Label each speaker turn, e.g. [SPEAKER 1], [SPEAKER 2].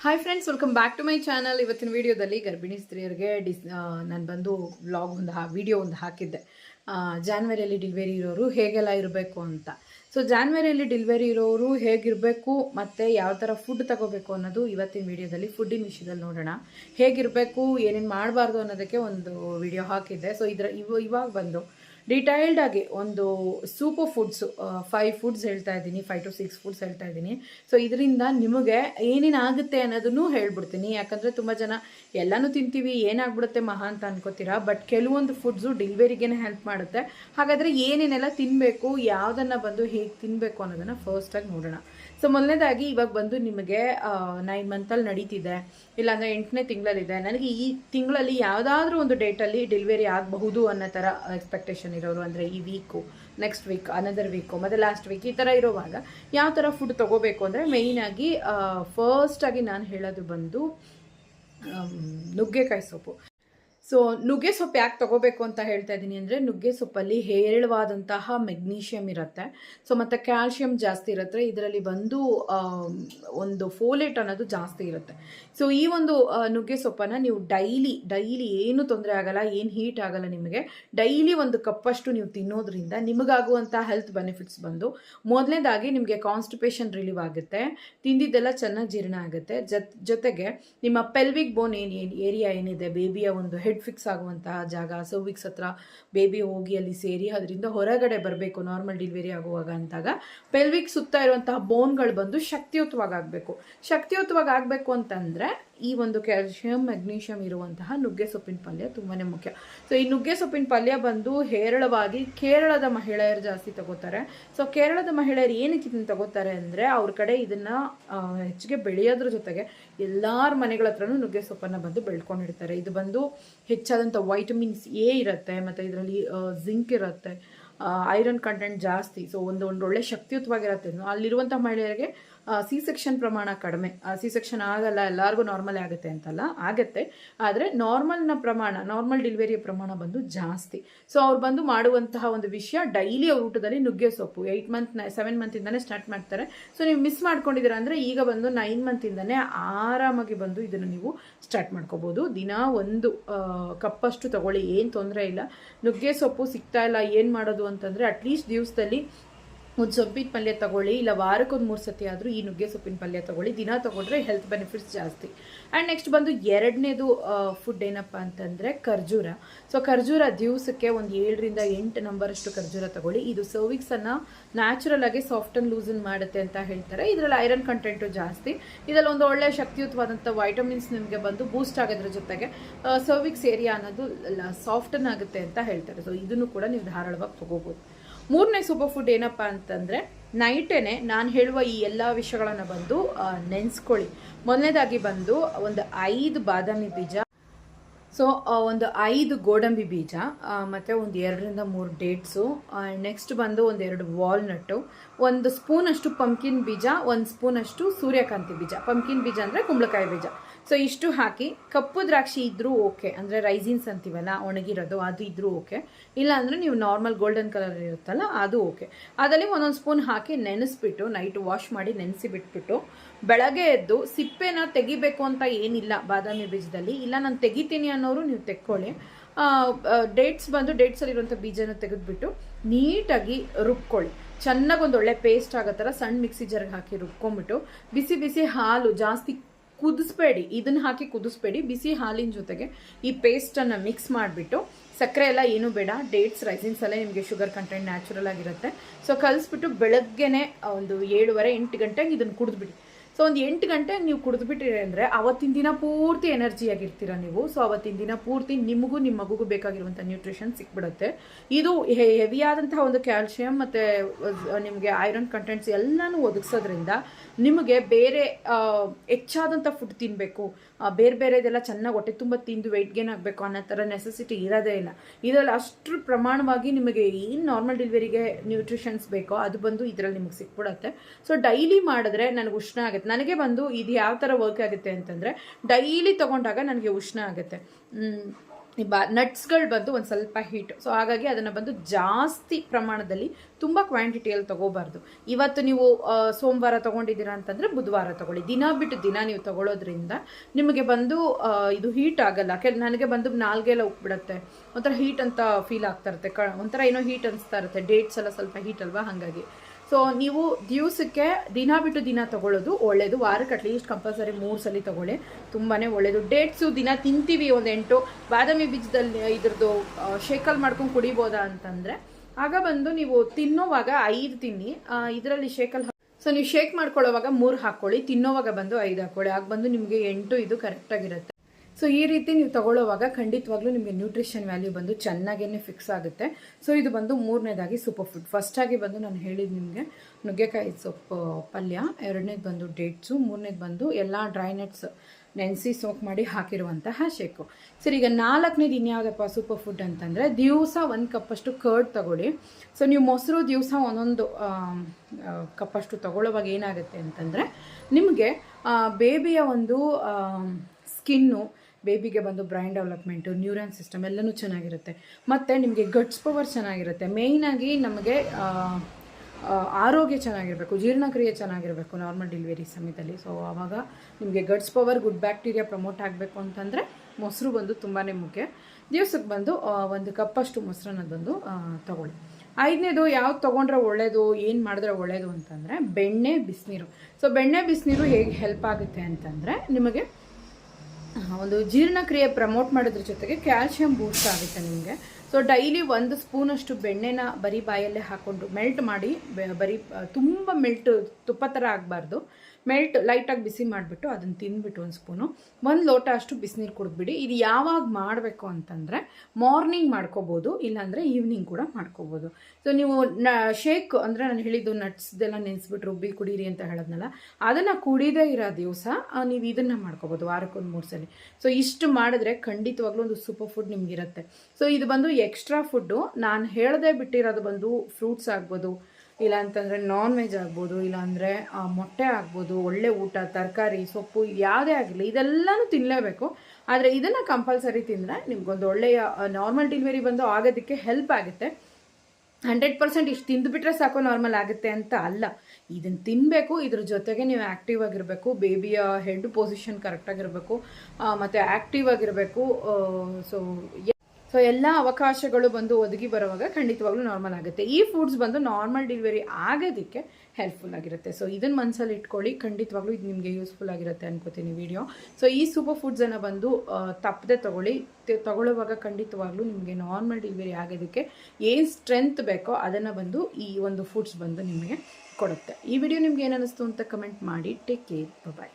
[SPEAKER 1] Hi friends welcome back to my channel ಇವತ್ತಿನ ವಿಡಿಯೋದಲ್ಲಿ ಗರ್ಭಿಣಿ ಸ್ತ್ರೀಯರಿಗೆ ಡಿಸ್ ನಾನು ಬಂದು ವ್ಲಾಗ್ ಒಂದು ಹಾ ವಿಡಿಯೋ ಒಂದು ಹಾಕಿದ್ದೆ. ಜಾನ್ವರಿಯಲ್ಲಿ ಡಿಲಿವರಿ ಇರೋರು ಹೇಗೆಲ್ಲ ಇರಬೇಕು ಅಂತ. ಸೊ ಜಾನ್ವರಿಯಲ್ಲಿ ಡಿಲಿವರಿ ಇರೋರು ಹೇಗಿರಬೇಕು ಮತ್ತು ಯಾವ ಥರ ಫುಡ್ ತಗೋಬೇಕು ಅನ್ನೋದು ಇವತ್ತಿನ ವಿಡಿಯೋದಲ್ಲಿ ಫುಡ್ಡಿನ ವಿಷಯದಲ್ಲಿ ನೋಡೋಣ. ಹೇಗಿರಬೇಕು, ಏನೇನು ಮಾಡಬಾರ್ದು ಅನ್ನೋದಕ್ಕೆ ಒಂದು ವಿಡಿಯೋ ಹಾಕಿದ್ದೆ. ಸೊ ಇದರ ಇವ ಇವಾಗ ಬಂದು ಡಿಟೈಲ್ಡ್ ಆಗಿ ಒಂದು ಸೂಪರ್ ಫುಡ್ಸು ಫೈವ್ ಫುಡ್ಸ್ ಹೇಳ್ತಾ ಇದ್ದೀನಿ ಫೈವ್ ಟು ಸಿಕ್ಸ್ ಫುಡ್ಸ್ ಹೇಳ್ತಾ ಇದ್ದೀನಿ. ಸೊ ಇದರಿಂದ ನಿಮಗೆ ಏನೇನಾಗುತ್ತೆ ಅನ್ನೋದನ್ನು ಹೇಳ್ಬಿಡ್ತೀನಿ. ಯಾಕಂದರೆ ತುಂಬ ಜನ ಎಲ್ಲನೂ ತಿಂತೀವಿ, ಏನಾಗ್ಬಿಡುತ್ತೆ ಮಹಾ ಅಂತ ಅನ್ಕೋತೀರಾ ಬಟ್ ಕೆಲವೊಂದು ಫುಡ್ಸು ಡಿಲಿವರಿಗೇನೆ ಹೆಲ್ಪ್ ಮಾಡುತ್ತೆ. ಹಾಗಾದರೆ ಏನೇನೆಲ್ಲ ತಿನ್ನಬೇಕು ಯಾವುದನ್ನು ಬಂದು ಹೇಗೆ ತಿನ್ನಬೇಕು ಅನ್ನೋದನ್ನು ಫಸ್ಟಾಗಿ ನೋಡೋಣ. ಸೊ ಮೊದಲನೇದಾಗಿ ಇವಾಗ ಬಂದು ನಿಮಗೆ ನೈನ್ ಮಂತಲ್ಲಿ ನಡೀತಿದೆ. ಇಲ್ಲಾಂದರೆ ಎಂಟನೇ ತಿಂಗಳಲ್ಲಿದೆ. ನನಗೆ ಈ ತಿಂಗಳಲ್ಲಿ ಯಾವುದಾದ್ರೂ ಒಂದು ಡೇಟಲ್ಲಿ ಡೆಲಿವರಿ ಆಗಬಹುದು ಅನ್ನೋ ಥರ ಎಕ್ಸ್ಪೆಕ್ಟೇಷನ್ ಇರೋರು ಅಂದರೆ ಈ week next week another week ಮತ್ತು ಲಾಸ್ಟ್ ವೀಕ್ ಈ ಥರ ಇರುವಾಗ ಯಾವ ಥರ ಫುಡ್ ತೊಗೋಬೇಕು ಅಂದರೆ ಮೇಯ್ನಾಗಿ ಫಸ್ಟಾಗಿ ನಾನು ಹೇಳೋದು ಬಂದು ನುಗ್ಗೆಕಾಯಿ ಸೊಪ್ಪು. ಸೊ ನುಗ್ಗೆ ಸೊಪ್ಪು ಯಾಕೆ ತಗೋಬೇಕು ಅಂತ ಹೇಳ್ತಾ ಇದ್ದೀನಿ ಅಂದರೆ, ನುಗ್ಗೆ ಸೊಪ್ಪಲ್ಲಿ ಹೇರಳವಾದಂತಹ ಮೆಗ್ನೀಷಿಯಮ್ ಇರುತ್ತೆ. ಸೊ ಮತ್ತು ಕ್ಯಾಲ್ಶಿಯಂ ಜಾಸ್ತಿ ಇರುತ್ತೆ. ಇದರಲ್ಲಿ ಬಂದು ಒಂದು ಫೋಲೇಟ್ ಅನ್ನೋದು ಜಾಸ್ತಿ ಇರುತ್ತೆ. ಸೊ ಈ ಒಂದು ನುಗ್ಗೆ ಸೊಪ್ಪನ್ನು ನೀವು ಡೈಲಿ ಡೈಲಿ ಏನು ತೊಂದರೆ ಆಗಲ್ಲ, ಏನು ಹೀಟ್ ಆಗಲ್ಲ ನಿಮಗೆ, ಡೈಲಿ ಒಂದು ಕಪ್ಪಷ್ಟು ನೀವು ತಿನ್ನೋದ್ರಿಂದ ನಿಮಗಾಗುವಂಥ ಹೆಲ್ತ್ ಬೆನಿಫಿಟ್ಸ್ ಬಂದು, ಮೊದಲನೇದಾಗಿ ನಿಮಗೆ ಕಾನ್ಸ್ಟಿಪೇಷನ್ ರಿಲೀವ್ ಆಗುತ್ತೆ. ತಿಂದಿದ್ದೆಲ್ಲ ಚೆನ್ನಾಗಿ ಜೀರ್ಣ ಆಗುತ್ತೆ. ಜತ್, ಜೊತೆಗೆ ನಿಮ್ಮ ಪೆಲ್ವಿಕ್ ಬೋನ್ ಏನು, ಏರಿಯಾ ಏನಿದೆ, ಬೇಬಿಯ ಒಂದು ಹೆಡ್ ಫಿಕ್ಸ್ ಆಗುವಂತಹ ಜಾಗ ಸೌವಿಕ್ಸ್ ಹತ್ರ ಬೇಬಿ ಹೋಗಿ ಅಲ್ಲಿ ಸೇರಿ ಅದರಿಂದ ಹೊರಗಡೆ ಬರಬೇಕು ನಾರ್ಮಲ್ ಡೆಲಿವರಿ ಆಗುವಾಗ ಅಂತಾಗ ಪೆಲ್ವಿಕ್ ಸುತ್ತ ಇರುವಂತಹ ಬೋನ್ಗಳು ಬಂದು ಶಕ್ತಿಯುತವಾಗಿ ಆಗಬೇಕು. ಶಕ್ತಿಯುತವಾಗಿ ಆಗಬೇಕು ಅಂತಂದರೆ ಈ ಒಂದು ಕ್ಯಾಲ್ಶಿಯಂ, ಮೆಗ್ನೀಷಿಯಂ ಇರುವಂತಹ ನುಗ್ಗೆ ಸೊಪ್ಪಿನ ಪಲ್ಯ ತುಂಬಾ ಮುಖ್ಯ. ಸೊ ಈ ನುಗ್ಗೆ ಸೊಪ್ಪಿನ ಪಲ್ಯ ಬಂದು ಹೇರಳವಾಗಿ ಕೇರಳದ ಮಹಿಳೆಯರು ಜಾಸ್ತಿ ತಗೋತಾರೆ. ಸೊ ಕೇರಳದ ಮಹಿಳೆಯರು ಏನಕ್ಕೆ ಇದನ್ನು ತಗೋತಾರೆ ಅಂದರೆ ಅವ್ರ ಕಡೆ ಇದನ್ನು ಹೆಚ್ಚಿಗೆ ಬೆಳೆಯೋದ್ರ ಜೊತೆಗೆ ಎಲ್ಲರ ಮನೆಗಳ ಹತ್ರನೂ ನುಗ್ಗೆ ಸೊಪ್ಪನ್ನು ಬಂದು ಬೆಳ್ಕೊಂಡಿರ್ತಾರೆ ಇದು ಬಂದು ಹೆಚ್ಚಾದಂಥ ವೈಟಮಿನ್ಸ್ ಎ ಇರುತ್ತೆ, ಮತ್ತು ಇದರಲ್ಲಿ ಜಿಂಕ್ ಇರುತ್ತೆ ಐರನ್ ಕಂಟೆಂಟ್ ಜಾಸ್ತಿ. ಸೊ ಒಂದು ಒಳ್ಳೆ ಶಕ್ತಿಯುತವಾಗಿರುತ್ತೆ. ಅಲ್ಲಿರುವಂಥ ಮಹಿಳೆಯರಿಗೆ ಸಿ ಸೆಕ್ಷನ್ ಪ್ರಮಾಣ ಕಡಿಮೆ. ಸಿ ಸೆಕ್ಷನ್ ಆಗಲ್ಲ, ಎಲ್ಲರಿಗೂ ನಾರ್ಮಲ್ ಆಗುತ್ತೆ ಅಂತಲ್ಲ, ಆಗುತ್ತೆ. ಆದರೆ ನಾರ್ಮಲ್ನ ಪ್ರಮಾಣ ನಾರ್ಮಲ್ ಡೆಲಿವರಿಯ ಪ್ರಮಾಣ ಬಂದು ಜಾಸ್ತಿ. ಸೊ ಅವ್ರು ಬಂದು ಮಾಡುವಂತಹ ಒಂದು ವಿಷಯ ಡೈಲಿ ಅವ್ರ ಊಟದಲ್ಲಿ ನುಗ್ಗೆ ಸೊಪ್ಪು. ಏಯ್ಟ್ ಮಂತ್ ಸೆವೆನ್ ಮಂತಿಂದನೇ ಸ್ಟಾರ್ಟ್ ಮಾಡ್ತಾರೆ. ಸೊ ನೀವು ಮಿಸ್ ಮಾಡ್ಕೊಂಡಿದ್ದೀರಾ ಅಂದರೆ ಈಗ ಬಂದು ನೈನ್ ಮಂತಿಂದನೇ ಆರಾಮಾಗಿ ಬಂದು ಇದನ್ನು ನೀವು ಸ್ಟಾರ್ಟ್ ಮಾಡ್ಕೋಬೋದು. ದಿನ ಒಂದು ಕಪ್ಪಷ್ಟು ತಗೊಳ್ಳಿ, ಏನು ತೊಂದರೆ ಇಲ್ಲ. ನುಗ್ಗೆ ಸೊಪ್ಪು ಸಿಗ್ತಾ ಇಲ್ಲ, ಏನು ಮಾಡೋದು ಅಂತಂದರೆ ಅಟ್ಲೀಸ್ಟ್ ದಿವಸದಲ್ಲಿ ಒಂದು ಸೊಪ್ಪಿನ ಪಲ್ಯ ತಗೊಳ್ಳಿ, ಇಲ್ಲ ವಾರಕ್ಕೊಂದು ಮೂರು ಸತಿ ಆದರೂ ಈ ನುಗ್ಗೆ ಸೊಪ್ಪಿನ ಪಲ್ಯ ತಗೊಳ್ಳಿ. ದಿನ ತಗೊಂಡ್ರೆ ಹೆಲ್ತ್ ಬೆನಿಫಿಟ್ಸ್ ಜಾಸ್ತಿ. ಆ್ಯಂಡ್ ನೆಕ್ಸ್ಟ್ ಬಂದು ಎರಡನೇದು ಫುಡ್ ಏನಪ್ಪ ಅಂತಂದರೆ ಖರ್ಜೂರ. ಸೊ ಖರ್ಜೂರ ದಿವಸಕ್ಕೆ ಒಂದು ಏಳರಿಂದ ಎಂಟು ನಂಬರಷ್ಟು ಖರ್ಜೂರ ತಗೊಳ್ಳಿ. ಇದು ಸರ್ವಿಕ್ಸನ್ನು ನ್ಯಾಚುರಲ್ ಆಗಿ ಸಾಫ್ಟ್ ಆ್ಯಂಡ್ ಲೂಸನ್ ಮಾಡುತ್ತೆ ಅಂತ ಹೇಳ್ತಾರೆ. ಇದರಲ್ಲಿ ಐರನ್ ಕಂಟೆಂಟು ಜಾಸ್ತಿ. ಇದರಲ್ಲಿ ಒಂದು ಒಳ್ಳೆಯ ಶಕ್ತಿಯುತವಾದಂಥ ವೈಟಮಿನ್ಸ್ ನಿಮಗೆ ಬಂದು ಬೂಸ್ಟ್ ಆಗೋದ್ರ ಜೊತೆಗೆ ಸರ್ವಿಕ್ಸ್ ಏರಿಯಾ ಅನ್ನೋದು ಸಾಫ್ಟನ್ ಆಗುತ್ತೆ ಅಂತ ಹೇಳ್ತಾರೆ. ಸೊ ಇದನ್ನು ಕೂಡ ನೀವು ಧಾರಾಳವಾಗಿ ತಗೋಬೋದು. ಮೂರನೇ ಸೂಪರ್ ಫುಡ್ ಏನಪ್ಪ ಅಂತಂದರೆ, ನೈಟೇನೆ ನಾನು ಹೇಳುವ ಈ ಎಲ್ಲ ವಿಷಯಗಳನ್ನು ಬಂದು ನೆನೆಸ್ಕೊಳ್ಳಿ. ಮೊದಲನೇದಾಗಿ ಬಂದು, ಒಂದು ಐದು ಬಾದಾಮಿ ಬೀಜ, ಸೊ ಒಂದು ಐದು ಗೋಡಂಬಿ ಬೀಜ ಮತ್ತು ಮತ್ತೆ ಒಂದು ಎರಡರಿಂದ ಮೂರು ಡೇಟ್ಸು ನೆಕ್ಸ್ಟ್ ಬಂದು ಒಂದು ಎರಡು ವಾಲ್ನಟ್ಟು, ಒಂದು ಸ್ಪೂನಷ್ಟು ಪಂಪ್ಕಿನ್ ಬೀಜ, ಒಂದು ಸ್ಪೂನಷ್ಟು ಸೂರ್ಯಕಾಂತಿ ಬೀಜ. ಪಂಪ್ಕಿನ್ ಬೀಜ ಅಂದರೆ ಕುಂಬಳಕಾಯಿ ಬೀಜ. ಸೊ ಇಷ್ಟು ಹಾಕಿ, ಕಪ್ಪು ದ್ರಾಕ್ಷಿ ಇದ್ದರೂ ಓಕೆ. ಅಂದರೆ ರೈಸಿನ್ಸ್ ಅಂತೀವಲ್ಲ, ಒಣಗಿರೋದು, ಅದು ಇದ್ದರೂ ಓಕೆ. ಇಲ್ಲ ಅಂದರೆ ನೀವು ನಾರ್ಮಲ್ ಗೋಲ್ಡನ್ ಕಲರ್ ಇರುತ್ತಲ್ಲ, ಅದು ಓಕೆ. ಅದರಲ್ಲಿ ಒಂದೊಂದು ಸ್ಪೂನ್ ಹಾಕಿ ನೆನೆಸ್ಬಿಟ್ಟು, ನೈಟ್ ವಾಶ್ ಮಾಡಿ ನೆನೆಸಿ ಬಿಟ್ಬಿಟ್ಟು ಬೆಳಗ್ಗೆ ಎದ್ದು ಸಿಪ್ಪೆನ ತೆಗಿಬೇಕು ಅಂತ ಏನಿಲ್ಲ ಬಾದಾಮಿ ಬೀಜದಲ್ಲಿ, ಇಲ್ಲ ನಾನು ತೆಗಿತೀನಿ ಅನ್ನೋರು ನೀವು ತೆಕ್ಕೊಳ್ಳಿ. ಡೇಟ್ಸ್ ಬಂದು ಡೇಟ್ಸಲ್ಲಿರುವಂಥ ಬೀಜನ ತೆಗೆದುಬಿಟ್ಟು ನೀಟಾಗಿ ರುಬ್ಕೊಳ್ಳಿ. ಚೆನ್ನಾಗಿ ಒಂದು ಒಳ್ಳೆ ಪೇಸ್ಟ್ ಆಗೋ ಥರ ಸಣ್ಣ ಮಿಕ್ಸಿ ಜರ್ಗೆ ಹಾಕಿ ರುಬ್ಕೊಂಬಿಟ್ಟು ಬಿಸಿ ಬಿಸಿ ಹಾಲು ಜಾಸ್ತಿ ಕುದಿಸ್ಬೇಡಿ, ಇದನ್ನ ಹಾಕಿ ಕುದಿಸ್ಬೇಡಿ. ಬಿಸಿ ಹಾಲಿನ ಜೊತೆಗೆ ಈ ಪೇಸ್ಟನ್ನು ಮಿಕ್ಸ್ ಮಾಡಿಬಿಟ್ಟು, ಸಕ್ಕರೆ ಎಲ್ಲ ಏನೂ ಬೇಡ ಡೇಟ್ಸ್ ರೈಸಿನ್ಸ್ ಎಲ್ಲ ನಿಮಗೆ ಶುಗರ್ ಕಂಟೆಂಟ್ ನ್ಯಾಚುರಲ್ ಆಗಿರುತ್ತೆ. ಸೊ ಕಲಿಸ್ಬಿಟ್ಟು ಬೆಳಗ್ಗೆನೆ ಒಂದು ಏಳುವರೆ, ಎಂಟು ಗಂಟೆಗೆ ಇದನ್ನು ಕುಡಿದ್ಬಿಡಿ. ಸೊ ಒಂದು ಎಂಟು ಗಂಟೆ ನೀವು ಕುಡಿದ್ಬಿಟ್ಟಿರಿ ಅಂದರೆ ಅವತ್ತಿನ ದಿನ ಪೂರ್ತಿ ಎನರ್ಜಿಯಾಗಿರ್ತೀರ ನೀವು. ಸೊ ಅವತ್ತಿನ ದಿನ ಪೂರ್ತಿ ನಿಮಗೂ ನಿಮ್ಮ ಮಗುಗೂ ಬೇಕಾಗಿರುವಂಥ ನ್ಯೂಟ್ರಿಷನ್ ಸಿಕ್ಬಿಡುತ್ತೆ. ಇದು ಹೆವಿಯಾದಂತಹ ಒಂದು ಕ್ಯಾಲ್ಶಿಯಂ ಮತ್ತು ನಿಮಗೆ ಐರನ್ ಕಂಟೆಂಟ್ಸ್ ಎಲ್ಲನೂ ಒದಗಿಸೋದ್ರಿಂದ ನಿಮಗೆ ಬೇರೆ ಹೆಚ್ಚಾದಂಥ ಫುಡ್ ತಿನ್ನಬೇಕು ಬೇರೆ ಬೇರೆದೆಲ್ಲ ಚೆನ್ನಾಗಿ ಹೊಟ್ಟೆ ತುಂಬ ತಿಂದು ವೆಯ್ಟ್ ಗೇನ್ ಆಗಬೇಕು ಅನ್ನೋ ಥರ ನೆಸೆಸಿಟಿ ಇರೋದೇ ಇಲ್ಲ. ಇದರಲ್ಲಿ ಅಷ್ಟು ಪ್ರಮಾಣವಾಗಿ ನಿಮಗೆ ಏನು ನಾರ್ಮಲ್ ಡೆಲಿವರಿಗೆ ನ್ಯೂಟ್ರಿಷನ್ಸ್ ಬೇಕೋ ಅದು ಬಂದು ಇದರಲ್ಲಿ ನಿಮಗೆ ಸಿಕ್ಬಿಡುತ್ತೆ. ಸೊ ಡೈಲಿ ಮಾಡಿದ್ರೆ ನನಗೆ ಉಷ್ಣ ಆಗುತ್ತೆ. ನನಗೆ ಬಂದು ಇದು ಯಾವ ಥರ ವರ್ಕ್ ಆಗುತ್ತೆ ಅಂತಂದರೆ ಡೈಲಿ ತೊಗೊಂಡಾಗ ನನಗೆ ಉಷ್ಣ ಆಗುತ್ತೆ. ಬ ನಟ್ಸ್ಗಳು ಬಂದು ಒಂದು ಸ್ವಲ್ಪ ಹೀಟ್ ಸೊ ಹಾಗಾಗಿ ಅದನ್ನು ಬಂದು ಜಾಸ್ತಿ ಪ್ರಮಾಣದಲ್ಲಿ ತುಂಬ ಕ್ವಾಂಟಿಟಿಯಲ್ಲಿ ತೊಗೋಬಾರ್ದು. ಇವತ್ತು ನೀವು ಸೋಮವಾರ ತೊಗೊಂಡಿದ್ದೀರಾ ಅಂತಂದರೆ ಬುಧವಾರ ತೊಗೊಳ್ಳಿ. ದಿನ ಬಿಟ್ಟು ದಿನ ನೀವು ತೊಗೊಳೋದ್ರಿಂದ ನಿಮಗೆ ಬಂದು ಇದು ಹೀಟ್ ಆಗಲ್ಲ. ಕೆಲ, ನನಗೆ ಬಂದು ನಾಲ್ಗೆಲ್ಲ ಉಪ್ಬಿಡತ್ತೆ ಒಂಥರ ಹೀಟ್ ಅಂತ ಫೀಲ್ ಆಗ್ತಾ ಇರುತ್ತೆ. ಒಂಥರ ಏನೋ ಹೀಟ್ ಅನಿಸ್ತಾ ಇರುತ್ತೆ. ಡೇಟ್ಸ್ ಎಲ್ಲ ಸ್ವಲ್ಪ ಹೀಟ್ ಅಲ್ವಾ? ಹಾಗಾಗಿ. ಸೊ ನೀವು ದಿವಸಕ್ಕೆ ದಿನ ಬಿಟ್ಟು ದಿನ ತಗೊಳ್ಳೋದು ಒಳ್ಳೇದು. ವಾರಕ್ಕೆ ಅಟ್ಲೀಸ್ಟ್ ಕಂಪಲ್ಸರಿ ಮೂರು ಸಲ ತಗೊಳ್ಳಿ. ತುಂಬಾ ಒಳ್ಳೇದು. ಡೇಟ್ಸು ದಿನ ತಿಂತೀವಿ ಒಂದು ಎಂಟು ಬಾದಾಮಿ ಬೀಜದಲ್ಲಿ ಇದ್ರದ್ದು ಶೇಕಲ್ ಮಾಡ್ಕೊಂಡು ಕುಡಿಬೋದಾ ಅಂತಂದರೆ, ಆಗ ಬಂದು ನೀವು ತಿನ್ನೋವಾಗ ಐದು ತಿನ್ನಿ. ಇದರಲ್ಲಿ ಶೇಕಲ್ ಸೊ ನೀವು ಶೇಕ್ ಮಾಡ್ಕೊಳ್ಳೋವಾಗ ಮೂರು ಹಾಕ್ಕೊಳ್ಳಿ. ತಿನ್ನೋವಾಗ ಬಂದು ಐದು ಹಾಕ್ಕೊಳ್ಳಿ. ಆಗ ಬಂದು ನಿಮಗೆ ಎಂಟು ಇದು ಕರೆಕ್ಟಾಗಿರುತ್ತೆ ಸೊ ಈ ರೀತಿ ನೀವು ತಗೊಳ್ಳೋವಾಗ ಖಂಡಿತವಾಗ್ಲೂ ನಿಮಗೆ ನ್ಯೂಟ್ರಿಷನ್ ವ್ಯಾಲ್ಯೂ ಬಂದು ಚೆನ್ನಾಗೇ ಫಿಕ್ಸ್ ಆಗುತ್ತೆ. ಸೊ ಇದು ಬಂದು ಮೂರನೇದಾಗಿ ಸೂಪರ್ ಫುಡ್ ಫಸ್ಟಾಗಿ ಬಂದು ನಾನು ಹೇಳಿದ್ದು ನಿಮಗೆ ನುಗ್ಗೆಕಾಯಿ ಸೊಪ್ಪು, ಪಲ್ಯ, ಎರಡನೇದು ಬಂದು ಡೇಟ್ಸು ಮೂರನೇದು ಬಂದು ಎಲ್ಲ ಡ್ರೈ ನಟ್ಸ್ ನೆನೆಸಿ ಸೋಕ್ ಮಾಡಿ ಹಾಕಿರುವಂತಹ ಶೇಕು ಸರಿ, ಈಗ ನಾಲ್ಕನೇದು ಇನ್ಯಾವುದಪ್ಪ ಸೂಪರ್ ಫುಡ್ ಅಂತಂದರೆ ದಿವಸ ಒಂದು ಕಪ್ಪಷ್ಟು ಕರ್ಡ್ ತಗೊಳ್ಳಿ. ಸೊ ನೀವು ಮೊಸರು ದಿವಸ ಒಂದೊಂದು ಕಪ್ಪಷ್ಟು ತಗೊಳ್ಳೋವಾಗ ಏನಾಗುತ್ತೆ ಅಂತಂದರೆ ನಿಮಗೆ ಬೇಬಿಯ ಒಂದು ಸ್ಕಿನ್ನು ಬೇಬಿಗೆ ಬಂದು ಬ್ರೈನ್ ಡೆವಲಪ್ಮೆಂಟು ನ್ಯೂರನ್ ಸಿಸ್ಟಮ್ ಎಲ್ಲನೂ ಚೆನ್ನಾಗಿರುತ್ತೆ. ಮತ್ತು ನಿಮಗೆ ಗಟ್ಸ್ ಪವರ್ ಚೆನ್ನಾಗಿರುತ್ತೆ. ಮೇಯ್ನಾಗಿ ನಮಗೆ ಆರೋಗ್ಯ ಚೆನ್ನಾಗಿರಬೇಕು ಜೀರ್ಣಕ್ರಿಯೆ ಚೆನ್ನಾಗಿರಬೇಕು ನಾರ್ಮಲ್ ಡೆಲಿವರಿ ಸಮಯದಲ್ಲಿ. ಸೊ ಆವಾಗ ನಿಮಗೆ guts power good bacteria promote ಆಗಬೇಕು ಅಂತಂದರೆ ಮೊಸರು ಬಂದು ತುಂಬಾ ಮುಖ್ಯ. ದಿವಸಕ್ಕೆ ಬಂದು ಒಂದು ಕಪ್ಪಷ್ಟು ಮೊಸರನ್ನ ಬಂದು ಆ, ತಗೊಳ್ಳಿ. ಐದನೇದು ಯಾವ್ದು ತೊಗೊಂಡ್ರೆ ಒಳ್ಳೇದು ಏನು ಮಾಡಿದ್ರೆ ಒಳ್ಳೇದು ಅಂತಂದರೆ ಬೆಣ್ಣೆ ಬಿಸಿನೀರು. ಸೊ ಬೆಣ್ಣೆ ಬಿಸಿನೀರು ಹೇಗೆ ಹೆಲ್ಪ್ ಆಗುತ್ತೆ ಅಂತಂದರೆ ನಿಮಗೆ ಒಂದು ಜೀರ್ಣಕ್ರಿಯೆ ಪ್ರಮೋಟ್ ಮಾಡೋದ್ರ ಜೊತೆಗೆ ಕ್ಯಾಲ್ಶಿಯಂ ಬೂಸ್ಟ್ ಆಗುತ್ತೆ ನಿಮಗೆ. ಸೊ ಡೈಲಿ ಒಂದು ಸ್ಪೂನಷ್ಟು ಬೆಣ್ಣೆನ ಬರೀ ಬಾಯಲ್ಲೇ ಹಾಕ್ಕೊಂಡು ಮೆಲ್ಟ್ ಮಾಡಿ ಬರೀ ತುಂಬ ಮೆಲ್ಟ್ ತುಪ್ಪ ಥರ ಆಗಬಾರ್ದು. ಮೆಲ್ಟ್ ಲೈಟಾಗಿ ಬಿಸಿ ಮಾಡಿಬಿಟ್ಟು ಅದನ್ನು ತಿಂದ್ಬಿಟ್ಟು ಒಂದು ಸ್ಪೂನು. ಒಂದು ಲೋಟ ಅಷ್ಟು ಬಿಸಿನೀರು ಕುಡಿದ್ಬಿಡಿ. ಇದು ಯಾವಾಗ ಮಾಡಬೇಕು ಅಂತಂದರೆ ಮಾರ್ನಿಂಗ್ ಮಾಡ್ಕೋಬೋದು, ಇಲ್ಲಾಂದರೆ ಈವ್ನಿಂಗ್ ಕೂಡ ಮಾಡ್ಕೋಬೋದು. ಸೊ ನೀವು ನ ಶೇಕ್ ಅಂದರೆ ನಾನು ಹೇಳಿದ್ದು ನಟ್ಸ್ದೆಲ್ಲ ನೆನೆಸ್ಬಿಟ್ಟು ರುಬ್ಬಿ ಕುಡೀರಿ ಅಂತ ಹೇಳೋದ್ನಲ್ಲ, ಅದನ್ನು ಕುಡಿದೇ ಇರೋ ದಿವಸ ನೀವು ಇದನ್ನು ಮಾಡ್ಕೋಬೋದು ವಾರಕ್ಕೊಂದು ಮೂರು ಸಲ ಸೊ ಇಷ್ಟು ಮಾಡಿದ್ರೆ ಖಂಡಿತವಾಗ್ಲೂ ಒಂದು ಸೂಪರ್ ಫುಡ್ ನಿಮ್ಗಿರುತ್ತೆ. ಸೊ ಇದು ಬಂದು ಎಕ್ಸ್ಟ್ರಾ ಫುಡ್ಡು ನಾನು ಹೇಳದೆ ಬಿಟ್ಟಿರೋದು ಬಂದು ಫ್ರೂಟ್ಸ್ ಆಗ್ಬೋದು ಇಲ್ಲ ಅಂತಂದರೆ ನಾನ್ ವೆಜ್ ಆಗ್ಬೋದು, ಇಲ್ಲಾಂದರೆ ಮೊಟ್ಟೆ ಆಗ್ಬೋದು, ಒಳ್ಳೆ ಊಟ, ತರಕಾರಿ, ಸೊಪ್ಪು, ಯಾವುದೇ ಆಗಲಿ, ಇದೆಲ್ಲನೂ ತಿನ್ನಲೇಬೇಕು ಆದರೆ ಇದನ್ನು ಕಂಪಲ್ಸರಿ ತಿಂದರೆ ನಿಮ್ಗೊಂದು ಒಳ್ಳೆಯ ನಾರ್ಮಲ್ ಡೆಲಿವರಿ ಬಂದು ಆಗೋದಕ್ಕೆ ಹೆಲ್ಪ್ ಆಗುತ್ತೆ. ಹಂಡ್ರೆಡ್ ಪರ್ಸೆಂಟ್ ಇಷ್ಟು ತಿಂದುಬಿಟ್ರೆ ಸಾಕು ನಾರ್ಮಲ್ ಆಗುತ್ತೆ ಅಂತ ಅಲ್ಲ. ಇದನ್ನು ತಿನ್ನಬೇಕು ಇದ್ರ ಜೊತೆಗೆ ನೀವು ಆ್ಯಕ್ಟಿವ್ ಆಗಿರಬೇಕು ಬೇಬಿಯ ಹೆಡ್ ಪೊಸಿಷನ್ ಕರೆಕ್ಟಾಗಿರಬೇಕು ಮತ್ತು ಆ್ಯಕ್ಟಿವ್ ಆಗಿರಬೇಕು ಸೊ ಸೊ ಎಲ್ಲ ಅವಕಾಶಗಳು ಬಂದು ಒದಗಿ ಬರುವಾಗ ಖಂಡಿತವಾಗ್ಲೂ ನಾರ್ಮಲ್ ಆಗುತ್ತೆ. ಈ ಫುಡ್ಸ್ ಬಂದು ನಾರ್ಮಲ್ ಡೆಲಿವರಿ ಆಗೋದಕ್ಕೆ ಹೆಲ್ಪ್ಫುಲ್ ಆಗಿರುತ್ತೆ. ಸೊ ಇದನ್ನು ಮನಸ್ಸಲ್ಲಿ ಇಟ್ಕೊಳ್ಳಿ. ಖಂಡಿತವಾಗ್ಲೂ ಇದು ನಿಮಗೆ ಯೂಸ್ಫುಲ್ ಆಗಿರುತ್ತೆ ಅನ್ಕೋತೀನಿ ವಿಡಿಯೋ ಸೊ ಈ ಸೂಪರ್ ಫುಡ್ಸನ್ನು ಬಂದು ತಪ್ಪದೆ ತಗೊಳ್ಳಿ. ತಗೊಳ್ಳುವಾಗ ಖಂಡಿತವಾಗ್ಲೂ ನಿಮಗೆ ನಾರ್ಮಲ್ ಡೆಲಿವರಿ ಆಗೋದಕ್ಕೆ ಏನು ಸ್ಟ್ರೆಂತ್ ಬೇಕೋ ಅದನ್ನು ಬಂದು ಈ ಒಂದು ಫುಡ್ಸ್ ಬಂದು ನಿಮಗೆ ಕೊಡುತ್ತೆ. ಈ ವಿಡಿಯೋ ನಿಮ್ಗೆ ಏನು ಅಂತ ಕಮೆಂಟ್ ಮಾಡಿ. Take care bye